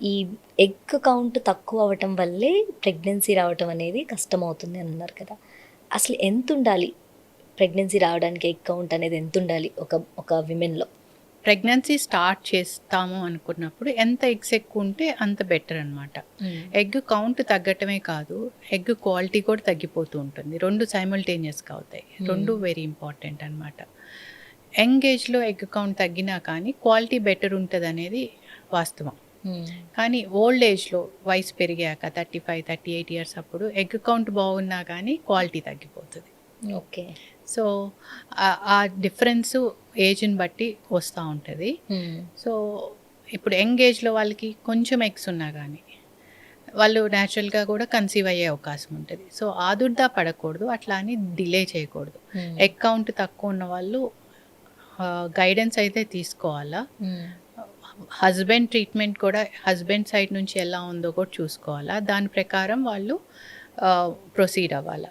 ఈ egg count తక్కువ అవ్వటం వల్లే ప్రెగ్నెన్సీ రావటం అనేది కష్టమవుతుంది అని అన్నారు కదా. అసలు ఎంత ఉండాలి ప్రెగ్నెన్సీ రావడానికి ఎగ్ కౌంట్ అనేది ఎంత ఉండాలి ఒక ఒక విమెన్లో? ప్రెగ్నెన్సీ స్టార్ట్ చేస్తాము అనుకున్నప్పుడు ఎంత ఎగ్స్ ఎక్కువ ఉంటే అంత బెటర్ అనమాట ఎగ్ కౌంట్ తగ్గటమే కాదు ఎగ్ క్వాలిటీ కూడా తగ్గిపోతూ ఉంటుంది. రెండు సైమల్టేనియస్గా అవుతాయి. రెండు వెరీ ఇంపార్టెంట్ అనమాట యంగ్ ఏజ్లో ఎగ్ కౌంట్ తగ్గినా కానీ క్వాలిటీ బెటర్ ఉంటుంది అనేది వాస్తవం. కానీ ఓల్డ్ ఏజ్లో వయసు పెరిగాక thirty five thirty eight years అప్పుడు ఎగ్ కౌంట్ బాగున్నా కానీ క్వాలిటీ తగ్గిపోతుంది. ఓకే. సో ఆ- డిఫరెన్స్ ఏజ్ని బట్టి వస్తూ ఉంటుంది. సో ఇప్పుడు యంగ్ ఏజ్లో వాళ్ళకి కొంచెం ఎగ్స్ ఉన్నా కానీ వాళ్ళు న్యాచురల్గా కూడా కన్సీవ్ అయ్యే అవకాశం ఉంటుంది. సో ఆదుర్దా పడకూడదు అట్లా అని డిలే చేయకూడదు. ఎగ్ కౌంట్ తక్కువ ఉన్న వాళ్ళు గైడెన్స్ అయితే తీసుకోవాలా? హస్బెండ్ ట్రీట్మెంట్ కూడా హస్బెండ్ సైడ్ నుంచి ఎలా ఉందో కూడా చూసుకోవాలా. దాని ప్రకారం వాళ్ళు ప్రొసీడ్ అవ్వాలా.